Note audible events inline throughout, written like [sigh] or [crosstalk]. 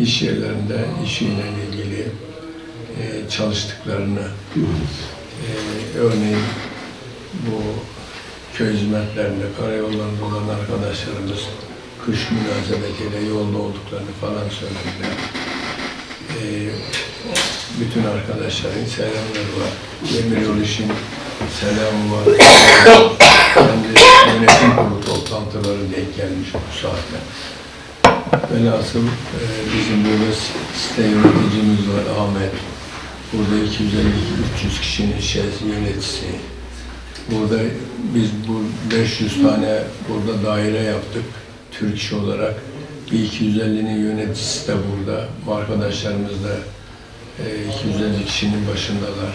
iş yerlerinde işiyle ilgili e, çalıştıklarını e, örneğin bu köy hizmetlerinde, karayollarında olan arkadaşlarımız kış münasebetiyle yolda olduklarını falan söylediler. E, bütün arkadaşların selamları var. Demiryol işin selamı var. Kendi yönetim kurulu toplantıları denk gelmiş bu saatte. Velhasıl e, bizim burada site yöneticimiz var Ahmet. Burada 250-300 kişinin şez yöneticisi. Burada biz bu 500 tane burada daire yaptık Türk iş olarak. Bir 250'nin yöneticisi de burada. Bu arkadaşlarımız da e, 250 kişinin başındalar.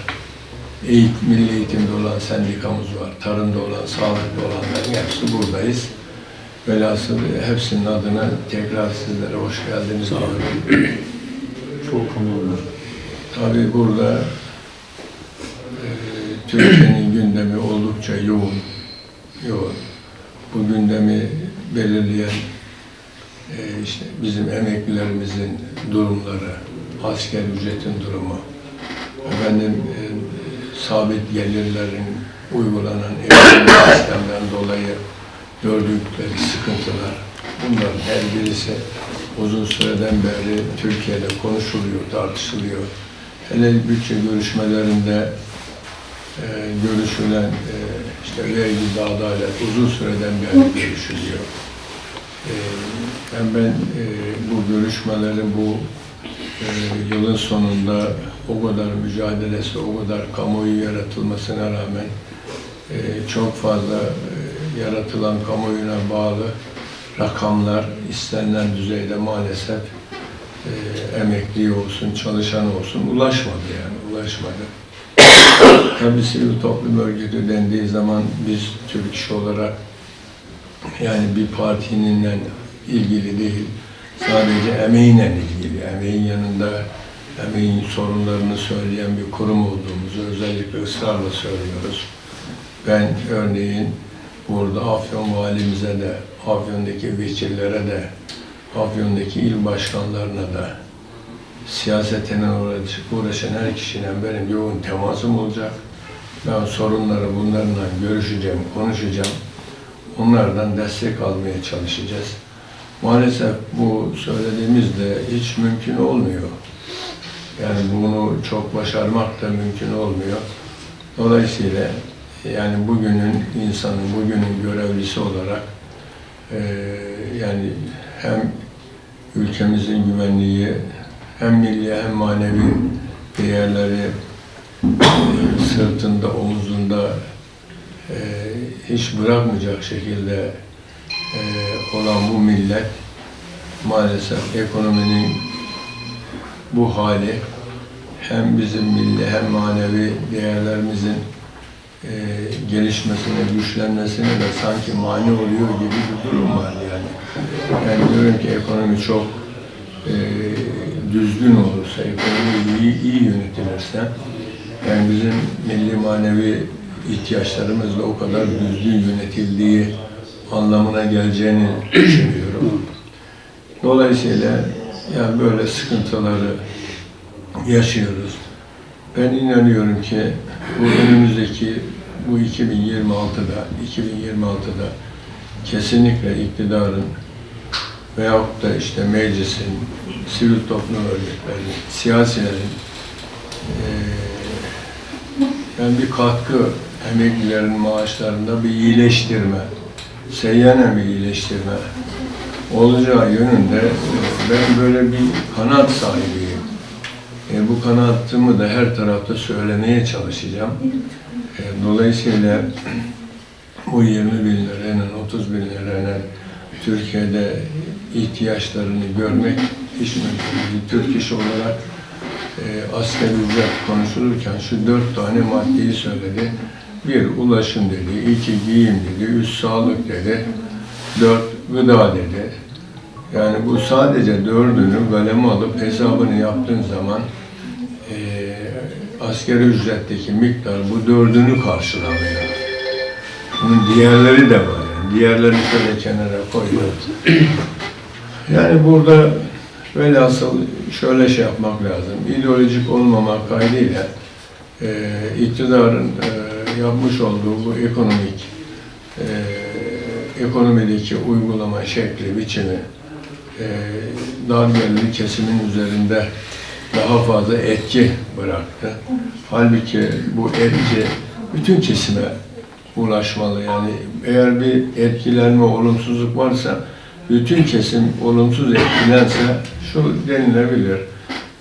Eğitim, milli eğitimde olan sendikamız var. Tarımda olan, sağlıkta olanların hepsi buradayız. Velhasıl hepsinin adına tekrar sizlere hoş geldiniz. Çok hamurlar. Tabii burada e, Türkiye'nin gündemi oldukça yoğun. Yoğun. Bu gündemi belirleyen e, işte bizim emeklilerimizin durumları, asker ücretin durumu, efendim e, sabit gelirlerin uygulanan ekonomik sistemden dolayı gördükleri sıkıntılar, bunların her birisi uzun süreden beri Türkiye'de konuşuluyor, tartışılıyor. Hele bütçe görüşmelerinde e, görüşülen e, işte vergi adalet uzun süreden beri görüşülüyor. E, ben, ben e, bu görüşmelerin bu e, yılın sonunda o kadar mücadelesi, o kadar kamuoyu yaratılmasına rağmen e, çok fazla e, yaratılan kamuoyuna bağlı rakamlar istenilen düzeyde maalesef e, emekli olsun, çalışan olsun ulaşmadı yani ulaşmadı. Tabii sivil toplum örgütü dendiği zaman biz Türk İş olarak yani bir partinin ilgili değil, sadece emeğinle ilgili, emeğin yanında emeğin sorunlarını söyleyen bir kurum olduğumuzu özellikle ısrarla söylüyoruz. Ben örneğin burada Afyon valimize de, Afyon'daki vekillere de, Afyon'daki il başkanlarına da siyasetine uğraş- uğraşan her kişiyle benim yoğun temasım olacak. Ben sorunları bunlarla görüşeceğim, konuşacağım. Onlardan destek almaya çalışacağız. Maalesef bu söylediğimiz de hiç mümkün olmuyor. Yani bunu çok başarmak da mümkün olmuyor. Dolayısıyla yani bugünün insanı, bugünün görevlisi olarak eee, yani hem ülkemizin güvenliği hem milli hem manevi değerleri sırtında, omuzunda eee, hiç bırakmayacak şekilde eee, olan bu millet maalesef ekonominin bu hali hem bizim milli hem manevi değerlerimizin e, gelişmesine, güçlenmesine de sanki mani oluyor gibi bir durum var yani. Ben diyorum ki ekonomi çok e, düzgün olursa, ekonomi iyi, iyi yönetilirse, yani bizim milli manevi ihtiyaçlarımız da o kadar düzgün yönetildiği anlamına geleceğini düşünüyorum. Dolayısıyla yani böyle sıkıntıları yaşıyoruz. Ben inanıyorum ki bu önümüzdeki bu 2026'da 2026'da kesinlikle iktidarın veyahut da işte meclisin, sivil toplum örgütlerinin, siyasilerin eee, yani bir katkı emeklilerin maaşlarında bir iyileştirme, seyyanen bir iyileştirme olacağı yönünde e, ben böyle bir kanaat sahibiyim. E, bu kanaatımı da her tarafta söylemeye çalışacağım. E, dolayısıyla bu 20 bin lirayla, 30 bin lirayla Türkiye'de ihtiyaçlarını görmek hiç mümkün değil. Türk iş olarak e, asgari ücret konuşulurken şu dört tane maddeyi söyledi. Bir, ulaşım dedi, iki, giyim dedi, üç, sağlık dedi, dört, gıda dedi. Yani bu sadece dördünü kaleme alıp hesabını yaptığın zaman eee asgari ücretteki miktar bu dördünü karşılamıyor. Bunun diğerleri de var yani. Diğerlerini şöyle kenara koyuyor. Yani burada Velhasıl şöyle şey yapmak lazım. İdeolojik olmamak kaydıyla e, iktidarın e, yapmış olduğu bu ekonomik e, ekonomideki uygulama şekli, biçimi e, dar gelirli kesimin üzerinde daha fazla etki bıraktı. Halbuki bu etki bütün kesime ulaşmalı. Yani eğer bir etkilenme, olumsuzluk varsa bütün kesim olumsuz etkilense şu denilebilir.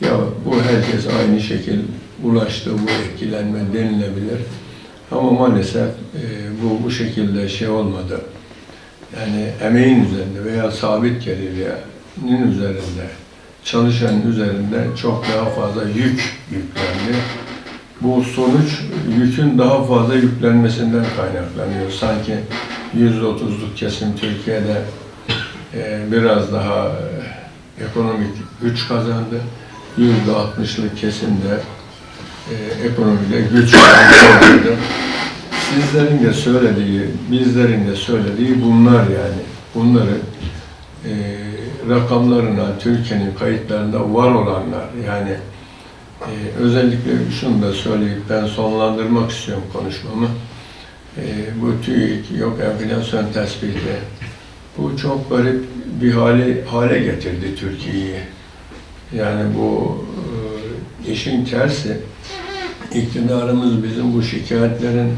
Ya bu herkes aynı şekil ulaştı bu etkilenme denilebilir. Ama maalesef e, bu bu şekilde şey olmadı. Yani emeğin üzerinde veya sabit gelirinin üzerinde, çalışanın üzerinde çok daha fazla yük yüklendi. Bu sonuç yükün daha fazla yüklenmesinden kaynaklanıyor. Sanki %30'luk kesim Türkiye'de e, biraz daha e, ekonomik güç kazandı. %60'lık kesim de e, ekonomide güç kazandı. Sizlerin de söylediği, bizlerin de söylediği bunlar yani. Bunları e, rakamlarına, Türkiye'nin kayıtlarında var olanlar yani e, özellikle şunu da söyleyip ben sonlandırmak istiyorum konuşmamı. E, bu TÜİK, yok enflasyon tespiti, bu çok garip bir hale, hale getirdi Türkiye'yi. Yani bu e, işin tersi, iktidarımız bizim bu şikayetlerin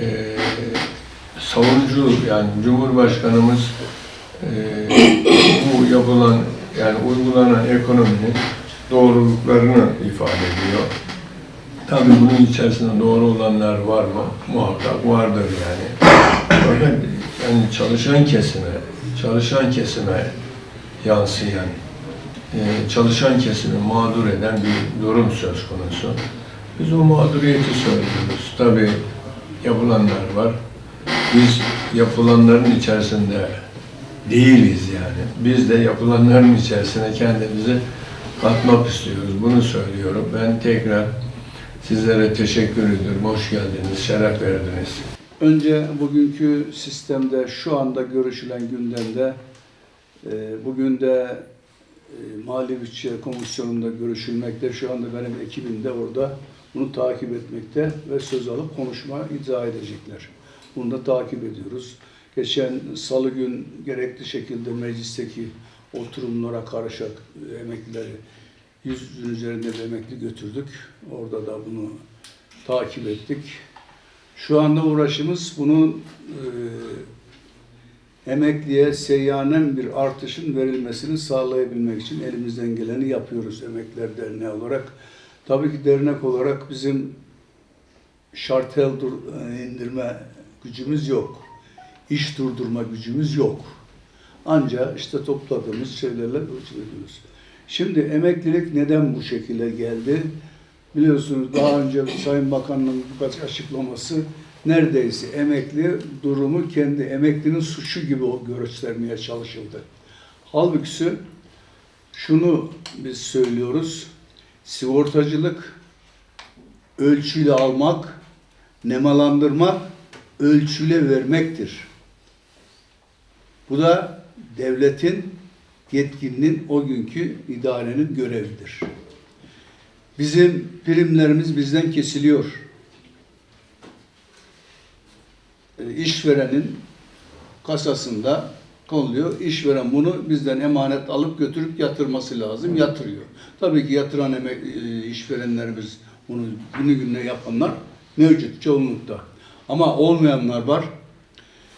e, savunucu yani Cumhurbaşkanımız e, bu yapılan yani uygulanan ekonominin doğruluklarını ifade ediyor. Tabii bunun içerisinde doğru olanlar var mı? Muhakkak vardır yani. Yani çalışan kesime, çalışan kesime yansıyan, e, çalışan kesimi mağdur eden bir durum söz konusu. Biz o mağduriyeti söylüyoruz. Tabii yapılanlar var. Biz yapılanların içerisinde değiliz yani. Biz de yapılanların içerisine kendimizi katmak istiyoruz. Bunu söylüyorum. Ben tekrar sizlere teşekkür ediyorum. Hoş geldiniz, şeref verdiniz. Önce bugünkü sistemde şu anda görüşülen gündemde e, bugün de e, Mali Bütçe Komisyonu'nda görüşülmekte. Şu anda benim ekibim de orada bunu takip etmekte ve söz alıp konuşma izah edecekler. Bunu da takip ediyoruz. Geçen salı gün gerekli şekilde meclisteki oturumlara karışık e, emeklileri yüzün üzerinde bir emekli götürdük. Orada da bunu takip ettik. Şu anda uğraşımız bunun e, emekliye seyyanen bir artışın verilmesini sağlayabilmek için elimizden geleni yapıyoruz Emekliler Derneği olarak. Tabii ki dernek olarak bizim şartel indirme gücümüz yok. İş durdurma gücümüz yok. Ancak işte topladığımız şeylerle ölçülüyoruz. Şimdi emeklilik neden bu şekilde geldi? Biliyorsunuz daha önce Sayın Bakan'ın birkaç açıklaması neredeyse emekli durumu kendi emeklinin suçu gibi göstermeye çalışıldı. Halbuki şunu biz söylüyoruz. Sigortacılık ölçüyle almak, nemalandırmak, ölçüyle vermektir. Bu da devletin yetkilinin o günkü idarenin görevidir. Bizim primlerimiz bizden kesiliyor. E, İşverenin kasasında konuluyor. İşveren bunu bizden emanet alıp götürüp yatırması lazım. Yatırıyor. Tabii ki yatıran emek, e, işverenlerimiz bunu günü gününe yapanlar mevcut çoğunlukta. Ama olmayanlar var.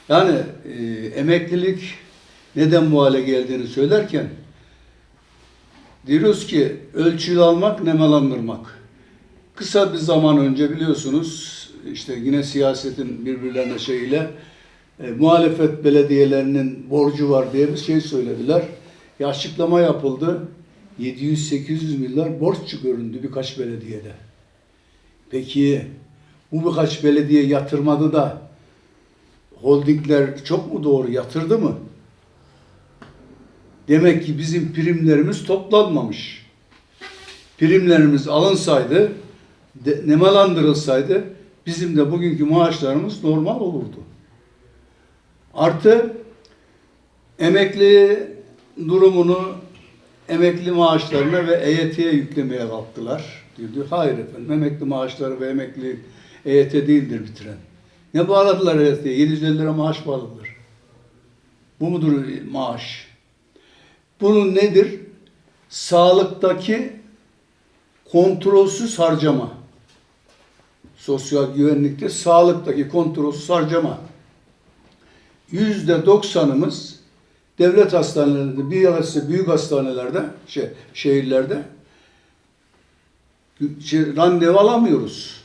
Yani e, emeklilik neden bu hale geldiğini söylerken diyoruz ki ölçülü almak, nemalandırmak. Kısa bir zaman önce biliyorsunuz işte yine siyasetin birbirlerine şeyiyle e, muhalefet belediyelerinin borcu var diye bir şey söylediler. Ya açıklama yapıldı. 700-800 milyar borç göründü birkaç belediyede. Peki bu birkaç belediye yatırmadı da holdingler çok mu doğru yatırdı mı? Demek ki bizim primlerimiz toplanmamış. Primlerimiz alınsaydı, nemalandırılsaydı bizim de bugünkü maaşlarımız normal olurdu. Artı emekli durumunu emekli maaşlarına ve EYT'ye yüklemeye kalktılar. Diyor. Hayır efendim, emekli maaşları ve emekli EYT değildir bitiren. Ne bağladılar EYT'ye? 750 lira maaş bağladılar. Bu mudur maaş? Bunun nedir? Sağlıktaki kontrolsüz harcama. Sosyal güvenlikte sağlıktaki kontrolsüz harcama. Yüzde doksanımız devlet hastanelerinde, yarısı büyük hastanelerde, şey, şehirlerde şey, randevu alamıyoruz.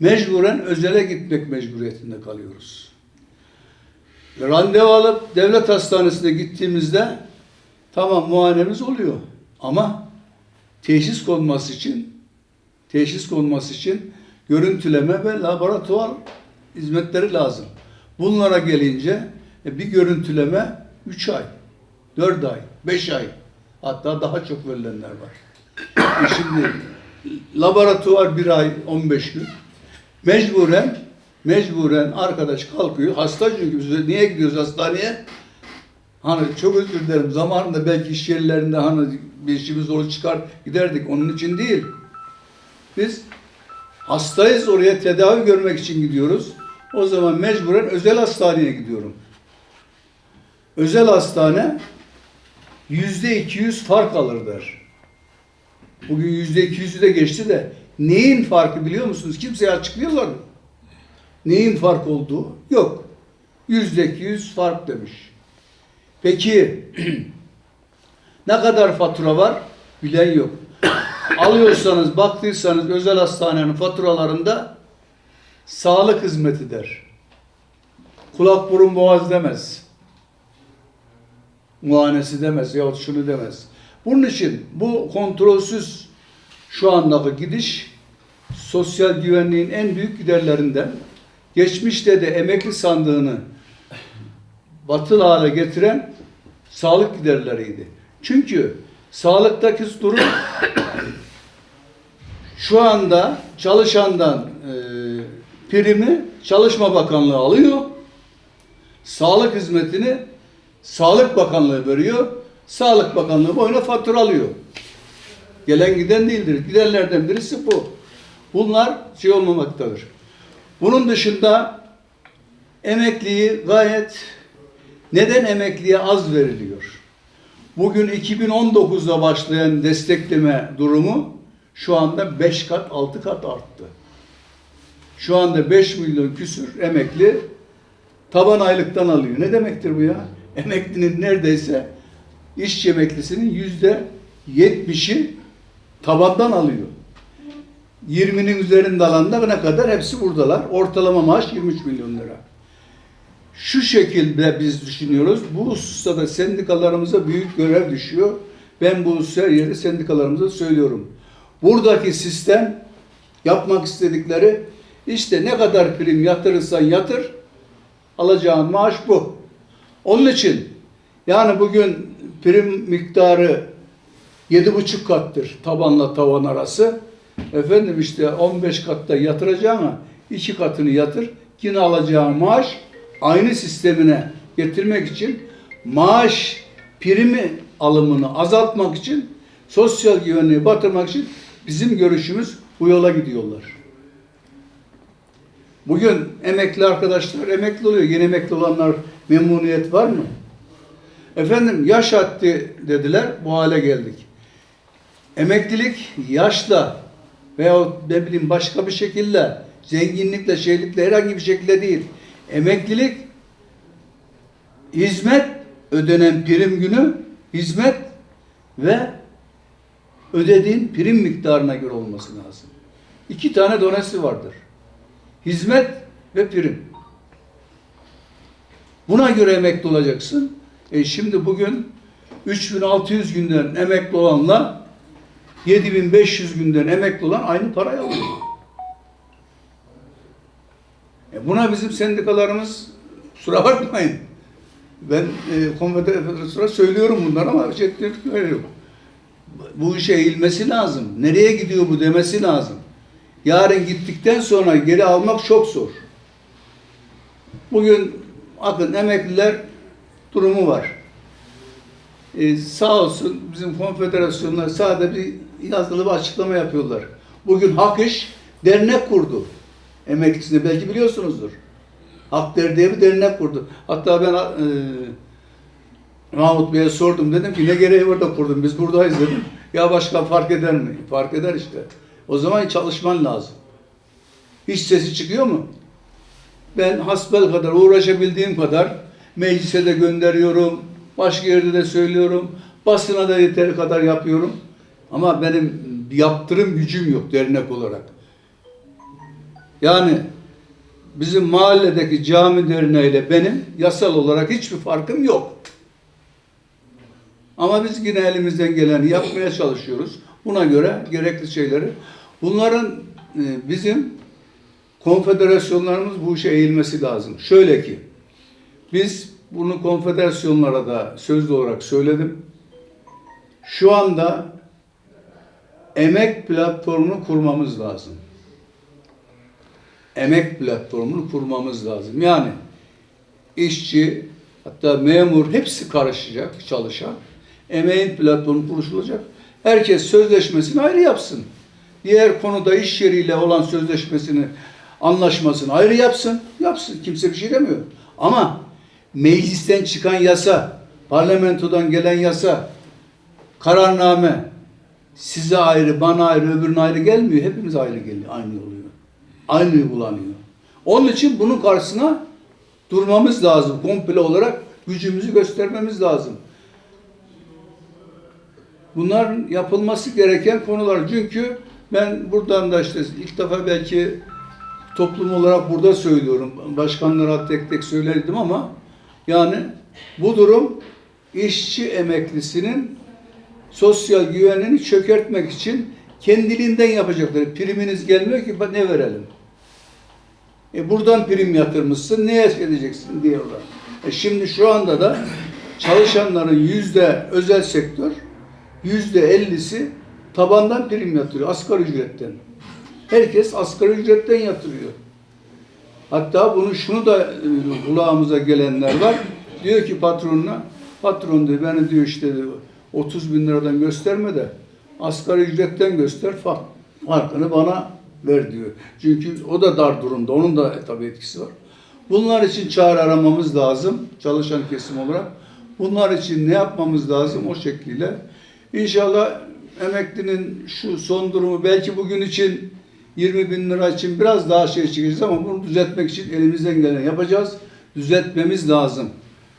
Mecburen özele gitmek mecburiyetinde kalıyoruz. Randevu alıp devlet hastanesine gittiğimizde tamam muayenemiz oluyor. Ama teşhis konması için teşhis konması için görüntüleme ve laboratuvar hizmetleri lazım. Bunlara gelince e, bir görüntüleme 3 ay, 4 ay, 5 ay hatta daha çok verilenler var. E [coughs] şimdi laboratuvar 1 ay 15 gün. Mecburen mecburen arkadaş kalkıyor. Hasta çünkü biz niye gidiyoruz hastaneye? Hani çok özür dilerim zamanında belki iş yerlerinde hani bir işimiz olur çıkar giderdik. Onun için değil. Biz hastayız oraya tedavi görmek için gidiyoruz. O zaman mecburen özel hastaneye gidiyorum. Özel hastane yüzde 200 fark alır der. Bugün yüzde 200'ü de geçti de neyin farkı biliyor musunuz? Kimseye açıklıyorlar mı? Neyin fark olduğu? Yok. Yüzde 200 fark demiş. Peki [clears throat] ne kadar fatura var? Bilen yok. Alıyorsanız, baktıysanız özel hastanenin faturalarında sağlık hizmeti der. Kulak burun boğaz demez. Muayenesi demez yahut şunu demez. Bunun için bu kontrolsüz şu andaki gidiş sosyal güvenliğin en büyük giderlerinden. Geçmişte de emekli sandığını batıl hale getiren sağlık giderleriydi. Çünkü sağlıktaki durum [coughs] şu anda çalışandan e, primi Çalışma Bakanlığı alıyor. Sağlık hizmetini Sağlık Bakanlığı veriyor. Sağlık Bakanlığı boyuna fatura alıyor. Gelen giden değildir. Gidenlerden birisi bu. Bunlar şey olmamaktadır. Bunun dışında emekliyi gayet neden emekliye az veriliyor? Bugün 2019'da başlayan destekleme durumu şu anda 5 kat 6 kat arttı. Şu anda 5 milyon küsür emekli taban aylıktan alıyor. Ne demektir bu ya? Emeklinin neredeyse işçi emeklisinin yüzde 70'i tabandan alıyor. 20'nin üzerinde alanda ne kadar hepsi buradalar. Ortalama maaş 23 milyon lira. Şu şekilde biz düşünüyoruz. Bu hususta da sendikalarımıza büyük görev düşüyor. Ben bu her yerde sendikalarımıza söylüyorum. Buradaki sistem yapmak istedikleri işte ne kadar prim yatırırsan yatır alacağın maaş bu. Onun için yani bugün prim miktarı yedi buçuk kattır tabanla tavan arası. Efendim işte 15 katta yatıracağına iki katını yatır. Yine alacağın maaş aynı sistemine getirmek için maaş primi alımını azaltmak için sosyal güvenliği batırmak için bizim görüşümüz bu yola gidiyorlar. Bugün emekli arkadaşlar emekli oluyor. Yeni emekli olanlar memnuniyet var mı? Efendim yaş haddi dediler, bu hale geldik. Emeklilik yaşla veyahut ne bileyim başka bir şekilde, zenginlikle, şeylikle herhangi bir şekilde değil. Emeklilik hizmet ödenen prim günü, hizmet ve ödediğin prim miktarına göre olması lazım. İki tane donesi vardır. Hizmet ve prim. Buna göre emekli olacaksın. E şimdi bugün 3600 günden emekli olanla 7500 günden emekli olan aynı parayı alıyor. E buna bizim sendikalarımız kusura bakmayın. Ben e, konfederasyona söylüyorum bunları ama şey veriyorum. Bu işe eğilmesi lazım. Nereye gidiyor bu demesi lazım. Yarın gittikten sonra geri almak çok zor. Bugün bakın emekliler durumu var. e, sağ olsun bizim konfederasyonlar sadece bir yazılı bir açıklama yapıyorlar. Bugün Hak İş dernek kurdu. Emeklisini belki biliyorsunuzdur. Hak Der diye bir dernek kurdu. Hatta ben e, Mahmut Bey'e sordum. Dedim ki ne gereği var da kurdun? Biz buradayız dedim. Ya başkan fark eder mi? Fark eder işte. O zaman çalışman lazım. Hiç sesi çıkıyor mu? Ben hasbel kadar uğraşabildiğim kadar meclise de gönderiyorum. Başka yerde de söylüyorum. Basına da yeteri kadar yapıyorum. Ama benim yaptırım gücüm yok dernek olarak. Yani bizim mahalledeki cami derneğiyle benim yasal olarak hiçbir farkım yok. Ama biz yine elimizden geleni yapmaya çalışıyoruz. Buna göre gerekli şeyleri. Bunların e, bizim konfederasyonlarımız bu işe eğilmesi lazım. Şöyle ki, biz bunu konfederasyonlara da sözlü olarak söyledim. Şu anda emek platformunu kurmamız lazım. Emek platformunu kurmamız lazım. Yani işçi, hatta memur hepsi karışacak, çalışan. Emeğin platformu kuruşulacak. Herkes sözleşmesini ayrı yapsın. Diğer konuda iş yeriyle olan sözleşmesini, anlaşmasını ayrı yapsın. Yapsın. Kimse bir şey demiyor. Ama meclisten çıkan yasa, parlamentodan gelen yasa, kararname size ayrı, bana ayrı, öbürüne ayrı gelmiyor. Hepimiz ayrı geliyor. Aynı oluyor. Aynı uygulanıyor. Onun için bunun karşısına durmamız lazım. Komple olarak gücümüzü göstermemiz lazım. Bunların yapılması gereken konular. Çünkü ben buradan da işte ilk defa belki toplum olarak burada söylüyorum. Başkanlara tek tek söyledim ama yani bu durum işçi emeklisinin sosyal güvenliğini çökertmek için kendiliğinden yapacakları. Priminiz gelmiyor ki ne verelim? E buradan prim yatırmışsın, neye edeceksin diyorlar. E şimdi şu anda da çalışanların yüzde özel sektör, yüzde ellisi tabandan prim yatırıyor, asgari ücretten. Herkes asgari ücretten yatırıyor. Hatta bunu şunu da e, kulağımıza gelenler var. Diyor ki patronuna, patron diyor beni diyor işte diyor, 30 bin liradan gösterme de asgari ücretten göster fark, farkını bana ver diyor. Çünkü o da dar durumda. Onun da tabii etkisi var. Bunlar için çare aramamız lazım. Çalışan kesim olarak. Bunlar için ne yapmamız lazım o şekliyle. İnşallah emeklinin şu son durumu belki bugün için 20 bin lira için biraz daha şey çıkacağız ama bunu düzeltmek için elimizden geleni yapacağız. Düzeltmemiz lazım.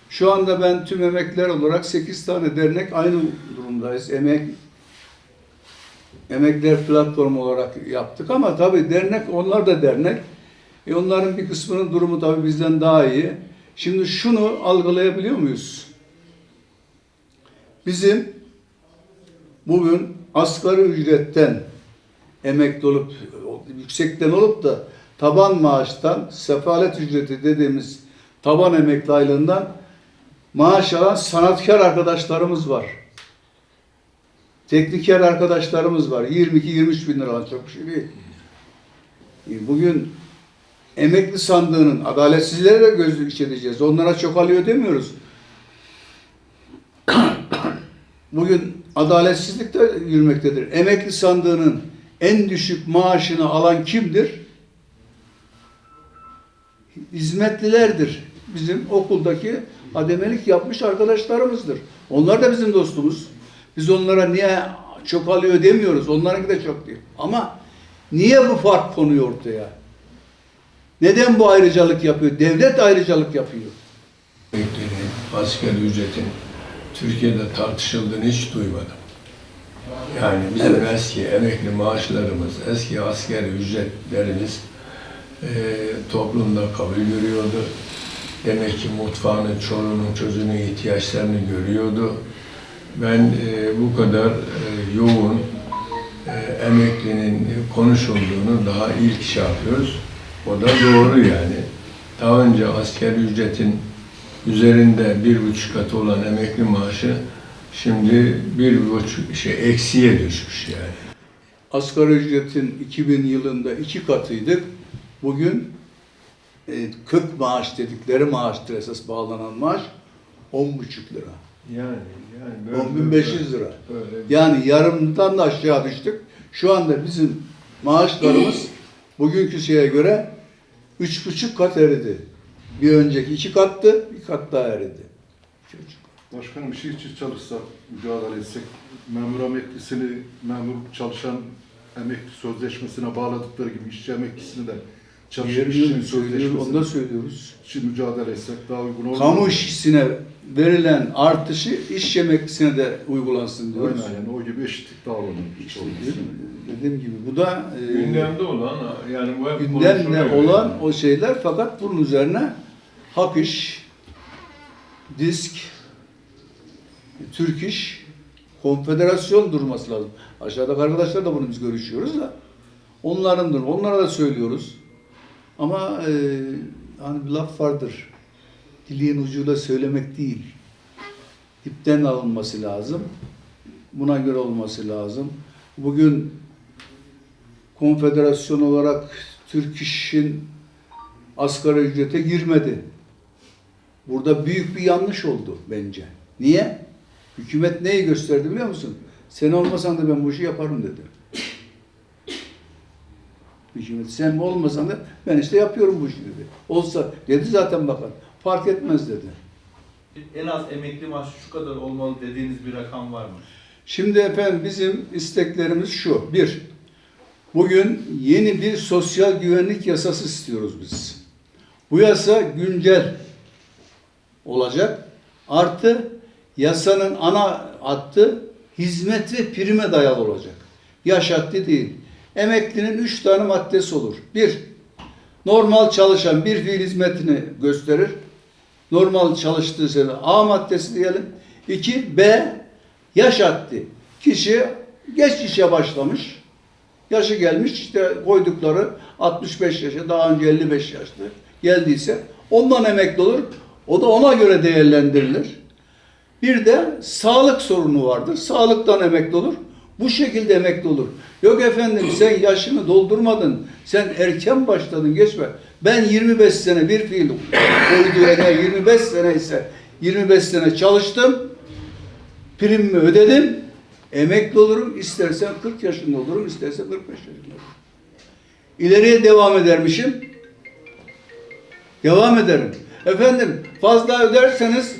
Şu anda ben tüm emekliler olarak 8 tane dernek aynı durumdayız. Emek emekliler platformu olarak yaptık ama tabii dernek onlar da dernek. E onların bir kısmının durumu tabii bizden daha iyi. Şimdi şunu algılayabiliyor muyuz? Bizim bugün asgari ücretten emekli olup yüksekten olup da taban maaştan sefalet ücreti dediğimiz taban emekli aylığından maaş alan sanatkar arkadaşlarımız var. Tekniker arkadaşlarımız var. 22-23 bin lira çok bir şey değil. E, Bugün emekli sandığının adaletsizlere de gözlük edeceğiz. Onlara çok alıyor demiyoruz. Bugün adaletsizlik de yürümektedir. Emekli sandığının en düşük maaşını alan kimdir? Hizmetlilerdir. Bizim okuldaki ademelik yapmış arkadaşlarımızdır. Onlar da bizim dostumuz. Biz onlara niye çok alıyor demiyoruz. Onlarınki de çok değil. Ama niye bu fark konuyor ortaya? Neden bu ayrıcalık yapıyor? Devlet ayrıcalık yapıyor. Asgari ücretin Türkiye'de tartışıldığını hiç duymadım. Yani bizim Evet. eski emekli maaşlarımız, eski asgari ücretlerimiz e, toplumda kabul görüyordu. Demek ki mutfağının, çoluğunun, çocuğunun ihtiyaçlarını görüyordu. Ben e, bu kadar e, yoğun e, emeklinin konuşulduğunu daha ilk şey yapıyoruz. O da doğru yani. Daha önce asgari ücretin üzerinde bir buçuk katı olan emekli maaşı şimdi bir buçuk şey eksiye düşmüş yani. Asgari ücretin 2000 yılında iki katıydık. Bugün e, kök maaş dedikleri maaştır esas bağlanan maaş 10,5 lira. Yani yani 10.500 lira. Böyle Yani yarımdan da aşağı düştük. Şu anda bizim maaşlarımız [clears throat] bugünkü şeye göre üç buçuk kat eridi. Bir önceki iki kattı, bir kat daha eridi. Başkanım bir şey için çalışsak, mücadele etsek, memur emeklisini, memur çalışan emekli sözleşmesine bağladıkları gibi işçi emeklisini de çalışan işçinin söylüyoruz, onu da sözleşmesine söylüyoruz. için mücadele etsek daha uygun olur. Kamu işçisine verilen artışı iş emeklisine de uygulansın diyoruz. Aynen yani o gibi eşitlik. Değil mi? Dediğim gibi bu da e, gündemde olan yani bu gündemde olan yani. o şeyler fakat bunun üzerine Hak İş, Disk, Türk İş, Konfederasyon durması lazım. Aşağıdaki arkadaşlar da bunu biz görüşüyoruz da onların durumu. Onlara da söylüyoruz. Ama e, hani bir laf vardır. Diliğin ucuyla söylemek değil. Dipten alınması lazım. Buna göre olması lazım. Bugün konfederasyon olarak Türk İş'in asgari ücrete girmedi. Burada büyük bir yanlış oldu bence. Niye? Hükümet neyi gösterdi biliyor musun? Sen olmasan da ben bu işi yaparım dedi. Hükümet sen olmasan da ben işte yapıyorum bu işi dedi. Olsa dedi zaten bakan. Fark etmez dedi. En az emekli maaşı şu kadar olmalı dediğiniz bir rakam var mı? Şimdi efendim bizim isteklerimiz şu. Bir, bugün yeni bir sosyal güvenlik yasası istiyoruz biz. Bu yasa güncel olacak. Artı yasanın ana hattı hizmet ve prime dayalı olacak. Yaş haddi değil. Emeklinin üç tane maddesi olur. Bir, normal çalışan bir fiil hizmetini gösterir. Normal çalıştığı sene A maddesi diyelim. İki, B, yaş haddi. Kişi geç işe başlamış. Yaşı gelmiş işte koydukları 65 yaşa daha önce 55 yaşlı geldiyse ondan emekli olur. O da ona göre değerlendirilir. Bir de sağlık sorunu vardır. Sağlıktan emekli olur. Bu şekilde emekli olur. Yok efendim sen yaşını doldurmadın. Sen erken başladın geçme. Ben 25 sene bir fiil koyduğu emeğe 25 sene ise 25 sene çalıştım. Primimi ödedim. Emekli olurum. İstersen 40 yaşında olurum. istersen 45 yaşında olurum. İleriye devam edermişim. Devam ederim. Efendim fazla öderseniz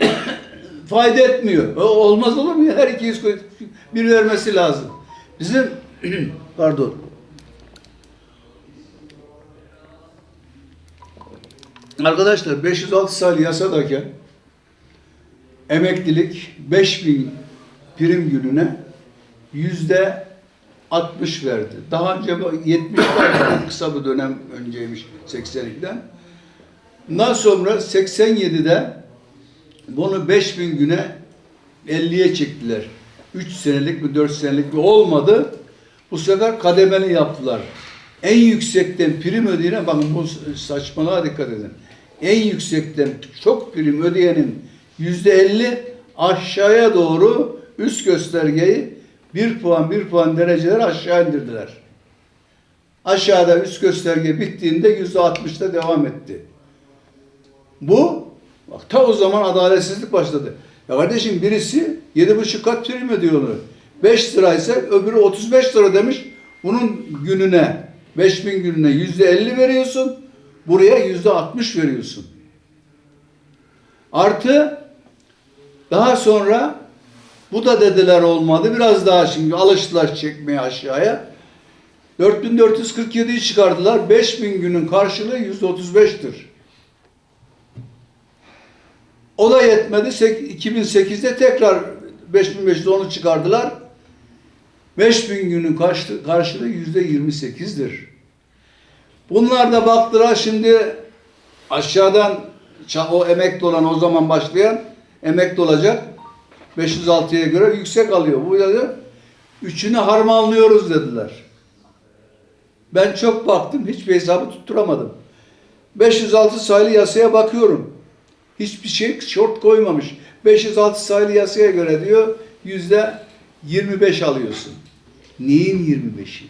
[coughs] fayda etmiyor. O Olmaz olur mu ya? Her 200 koy- bir vermesi lazım. Bizim [coughs] pardon. Arkadaşlar 506 sayılı yasadayken emeklilik 5000 prim gününe yüzde 60 verdi. Daha önce bu 70 vardı. kısa bir dönem önceymiş 82'den. Bundan sonra 87'de bunu 5000 güne 50'ye çektiler. 3 senelik mi 4 senelik mi olmadı. Bu sefer kademeli yaptılar. En yüksekten prim ödeyene bakın bu saçmalığa dikkat edin. En yüksekten çok prim ödeyenin yüzde 50 aşağıya doğru üst göstergeyi bir puan bir puan dereceler aşağı indirdiler. Aşağıda üst gösterge bittiğinde yüzde 60'ta devam etti. Bu bak ta o zaman adaletsizlik başladı. Ya kardeşim birisi yedi buçuk kat prim ödüyor onu. 5 liraysa öbürü 35 lira demiş. Bunun gününe 5000 gününe yüzde 50 veriyorsun. Buraya yüzde 60 veriyorsun. Artı daha sonra bu da dediler olmadı. Biraz daha şimdi alıştılar çekmeye aşağıya. 4447'yi çıkardılar. 5000 günün karşılığı yüzde 35'tir. O da yetmedi. Sek- 2008'de tekrar 5510'u çıkardılar. 5000 günün karşı- karşılığı yüzde 28'dir. Bunlar da baktılar şimdi aşağıdan o emekli olan o zaman başlayan emekli olacak. 506'ya göre yüksek alıyor. Bu da üçünü harmanlıyoruz dediler. Ben çok baktım. Hiçbir hesabı tutturamadım. 506 sayılı yasaya bakıyorum. Hiçbir şey short koymamış. 506 sayılı yasaya göre diyor yüzde 25 alıyorsun. Neyin 25'i?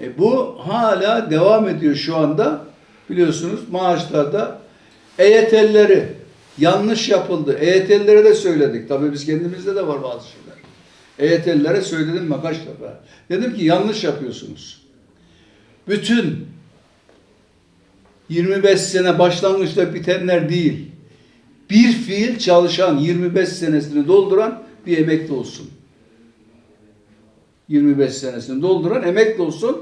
E bu hala devam ediyor şu anda. Biliyorsunuz maaşlarda EYT'lileri yanlış yapıldı. EYT'lilere de söyledik. Tabii biz kendimizde de var bazı şeyler. EYT'lilere söyledim ben kaç defa. Dedim ki yanlış yapıyorsunuz. Bütün 25 sene başlangıçta bitenler değil. Bir fiil çalışan 25 senesini dolduran bir emekli olsun. 25 senesini dolduran emekli olsun.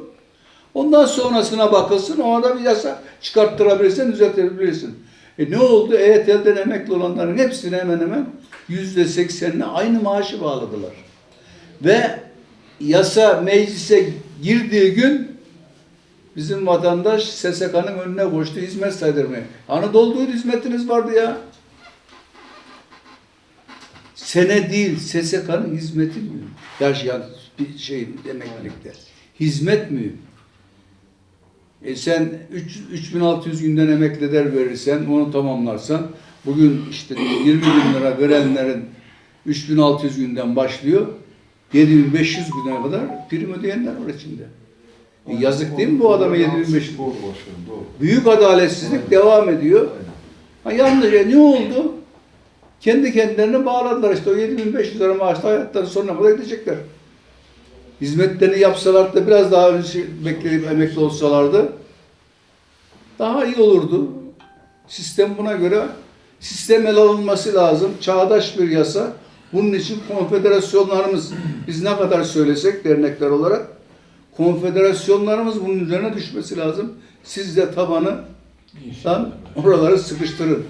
Ondan sonrasına bakılsın. Ona da bir yasa çıkarttırabilirsin, düzeltebilirsin. E ne oldu? EYT'den emekli olanların hepsine hemen hemen yüzde seksenine aynı maaşı bağladılar. Ve yasa meclise girdiği gün bizim vatandaş SSK'nın önüne koştu hizmet saydırmaya. Dolduydu hizmetiniz vardı ya. Sene değil SSK'nın hizmeti mühim. Yaşayan bir şey emeklilikte. Hizmet mühim. E sen 3, 3600 günden emekli eder verirsen, onu tamamlarsan, bugün işte 20 bin lira verenlerin 3600 günden başlıyor, 7500 güne kadar prim ödeyenler var içinde. E yazık değil mi bu adama 7500? Doğru başkanım doğru. Büyük adaletsizlik devam ediyor. Ha yanlış e, ne oldu? Kendi kendilerine bağladılar işte o 7500 lira maaşla hayatları sonuna kadar gidecekler. Hizmetlerini yapsalar da biraz daha önce bekleyip emekli olsalardı daha iyi olurdu. Sistem buna göre sistem ele alınması lazım. Çağdaş bir yasa. Bunun için konfederasyonlarımız biz ne kadar söylesek dernekler olarak konfederasyonlarımız bunun üzerine düşmesi lazım. Siz de tabanı oraları sıkıştırın.